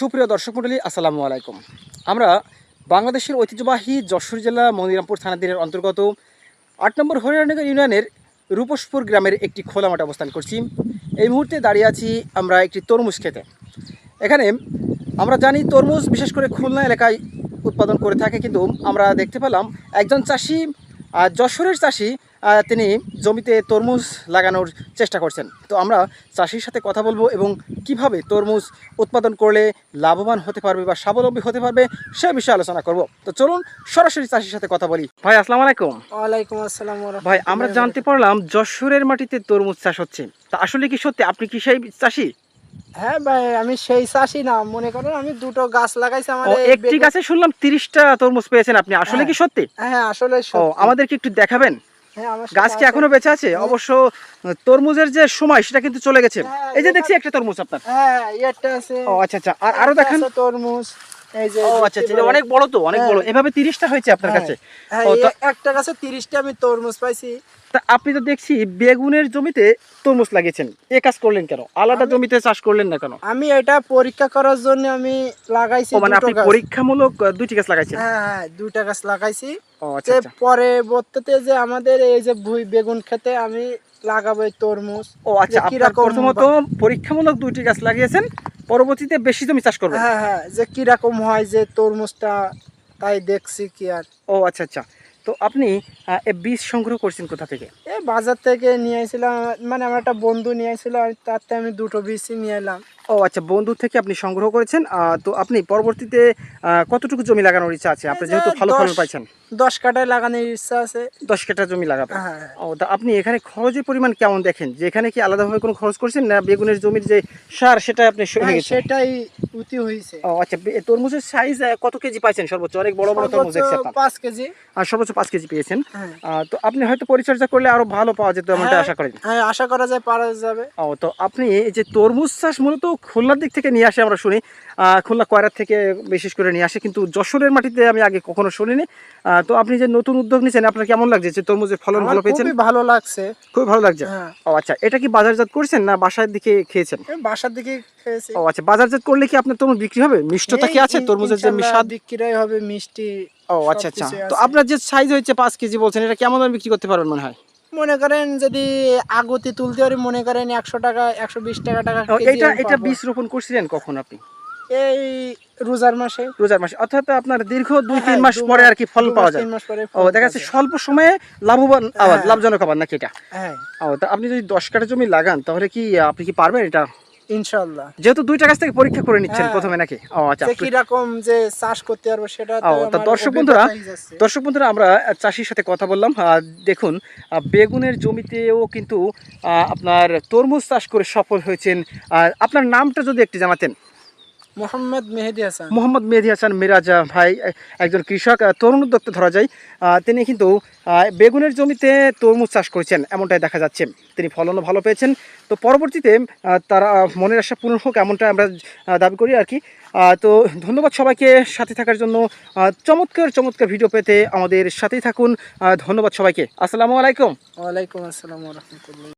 সুপ্রিয় দর্শক মণ্ডলী, আসসালামু আলাইকুম। আমরা বাংলাদেশের ঐতিহ্যবাহী যশোর জেলা মনিরামপুর থানাধীনের অন্তর্গত আট নম্বর হরিয়ানগর ইউনিয়নের রূপসপুর গ্রামের একটি খোলা মাঠে অবস্থান করছি। এই মুহূর্তে দাঁড়িয়ে আছি আমরা একটি তরমুজ খেতে। এখানে আমরা জানি তরমুজ বিশেষ করে খুলনা এলাকায় উৎপাদন করে থাকে, কিন্তু আমরা দেখতে পেলাম একজন চাষি যশোরের চাষি তিনি জমিতে তরমুজ লাগানোর চেষ্টা করছেন। তো আমরা চাষির সাথে কথা বলব এবং কীভাবে তরমুজ উৎপাদন করলে লাভবান হতে পারবে বা স্বাবলম্বী হতে পারবে সে বিষয়ে আলোচনা করব। তো চলুন সরাসরি চাষির সাথে কথা বলি। ভাই আসসালামু আলাইকুম। ওয়ালাইকুম আসসালাম ভাই আমরা জানতে পারলাম যশোরের মাটিতে তরমুজ চাষ হচ্ছে। তা আসলে কি সত্যি? আপনি কি সেই চাষি? হ্যাঁ ভাই আমি সেই চাষি না। মনে করেন আমি দুটো গাছ লাগাইছি এই একটি গাছে শুনলাম তিরিশটা তরমুজ পেয়েছেন আপনি। আসলে কি সত্যি? হ্যাঁ আসলে। আমাদেরকে একটু দেখাবেন? হ্যাঁ গাছ কি এখনও বেঁচে আছে? অবশ্য তরমুজের যে সময় সেটা কিন্তু চলে গেছে। হ্যাঁ, এই যে দেখছি একটা তরমুজ আপনার। হ্যাঁ এটা আছে। ও আচ্ছা আচ্ছা। আর আরও দেখেন। তরমুজ। এই যে ও আচ্ছা আচ্ছা অনেক বড় তো অনেক বড়। এভাবে তিরিশটা হয়েছে আপনার কাছে? হ্যাঁ তা- একটা গাছে তিরিশটা আমি তরমুজ পাইছি। তা আপনি তো দেখছি বেগুনের জমিতে তরমুজ লাগিয়েছেন। এ কাজ করলেন কেন? আলাদা জমিতে চাষ করলেন না কেন? আমি এটা পরীক্ষা করার জন্য আমি লাগাইছি মানে আপনি। পরীক্ষামূলক দুইটি গাছ লাগাইছেন? হ্যাঁ হ্যাঁ দুইটা গাছ লাগাইছি। আচ্ছা পরবর্তীতে যে আমাদের এই যে ভুই বেগুন খেতে আমি লাগাবো তরমুজ। ও আচ্ছা প্রথমত পরীক্ষামূলক দুইটি গাছ লাগিয়েছেন। পরবর্তীতে বেশি জমি চাষ করবে হ্যাঁ হ্যাঁ যে কীরকম হয় যে তরমুজটা তাই দেখছি কি আর। ও আচ্ছা আচ্ছা। তো আপনি বীজ সংগ্রহ করছেন কোথা থেকে? এ বাজার থেকে নিয়ে এসেছিলাম মানে আমার একটা বন্ধু নিয়ে এসেছিল আমি থেকে আমি দুটো বীজই নিয়ে এলাম। ও আচ্ছা বন্ধু থেকে আপনি সংগ্রহ করেছেন তো আপনি পরবর্তীতে কতটুকু জমি লাগানোর ইচ্ছা আছে? আপনি যেহেতু ভালো ফলন পাইছেন। দশ কাটায় লাগানোর ইচ্ছা আছে। দশ কাঠা জমি লাগাবেন। হ্যাঁ ও তা আপনি এখানে খরচের পরিমাণ কেমন দেখেন? যে এখানে কি আলাদাভাবে কোনো খরচ করছেন না বেগুনের জমির যে সার সেটা আপনি হ্যাঁ, সেটাই উতি হয়েছে। ও আচ্ছা তরমুজের সাইজ কত কেজি পাইছেন সর্বোচ্চ? অনেক বড় বড় তরমুজ দেখছি পাঁচ কেজি। আর সর্বোচ্চ পাঁচ কেজি পেয়েছেন। হ্যাঁ। তো আপনি হয়তো পরিচর্যা করলে আরও ভালো পাওয়া যেত এমনটা হ্যাঁ, আশা করেন। হ্যাঁ আশা করা যায় পারা যাবে। ও তো আপনি এই যে তরমুজ চাষ মূলত খুলনার দিক থেকে নিয়ে আসে আমরা শুনি। খুলনা কয়রার থেকে বিশেষ করে নিয়ে আসে কিন্তু যশোরের মাটিতে আমি আগে কখনো শুনিনি। তো আপনি যে নতুন উদ্যোগ নিয়েছেন আপনার কেমন লাগছে যে তরমুজের ফলন ভালো পেয়েছেন? ভালো লাগছে। খুব ভালো লাগছে? হ্যাঁ। ও আচ্ছা এটা কি বাজারজাত করছেন না বাসার দিকে খেয়েছেন? বাসার দিকে খেয়েছি। ও আচ্ছা বাজারজাত করলে কি আপনার তরমুজ বিক্রি হবে? মিষ্টতা কি আছে? তরমুজের যে স্বাদ? বিক্রিই হবে মিষ্টি ও আচ্ছা আচ্ছা। তো আপনার যে সাইজ হয়েছে পাঁচ কেজি বলছেন এটা কেমন দামে বিক্রি করতে পারবেন মনে হয়? মনে করেন যদি আগতি তুলতে পারি মনে করেন একশো টাকা একশো বিশ টাকা টাকা এটা এটা বীজ রোপণ করছিলেন কখন আপনি? এই রোজার মাসে। রোজার মাসে। অর্থাৎ আপনার দীর্ঘ দুই তিন হ্যাঁ, মাস পরে আর কি ফল পাওয়া যায়। ও দেখা যাচ্ছে স্বল্প সময়ে লাভবান আবার হ্যাঁ। লাভজনক আবার নাকি এটা? হ্যাঁ। ও তা আপনি যদি দশ কাঠা জমি লাগান তাহলে কি আপনি কি পারবেন এটা? ইনশাল্লাহ যেহেতু দুইটা কাছ থেকে পরীক্ষা করে নিচ্ছেন হ্যাঁ। প্রথমে নাকি? ও আচ্ছা যে কীরকম যে চাষ করতে পারব সেটা তো ও, তা দর্শক বন্ধুরা, দর্শক বন্ধুরা আমরা চাষির সাথে কথা বললাম। আহ, দেখুন বেগুনের জমিতেও কিন্তু আহ, আপনার তরমুজ চাষ করে সফল হয়েছেন। আর আপনার নামটা যদি একটু জানাতেন। মোহাম্মদ মেহেদি হাসান। মোহাম্মদ মেহেদি হাসান মিরাজ ভাই একজন কৃষক তরুণ উদ্যোক্তা ধরা যায়। তিনি কিন্তু বেগুনের জমিতে তরমুজ চাষ করেছেন এমনটাই দেখা যাচ্ছে। তিনি ফলনও ভালো পেয়েছেন। তো পরবর্তীতে তারা মনের আশা পূরণ হোক এমনটা আমরা দাবি করি আর কি। তো ধন্যবাদ সবাইকে সাথে থাকার জন্য। চমৎকার চমৎকার ভিডিও পেতে আমাদের সাথেই থাকুন। ধন্যবাদ সবাইকে। আসসালামু আলাইকুম। ওয়ালাইকুম আসসালাম রহমতুল্লাহ।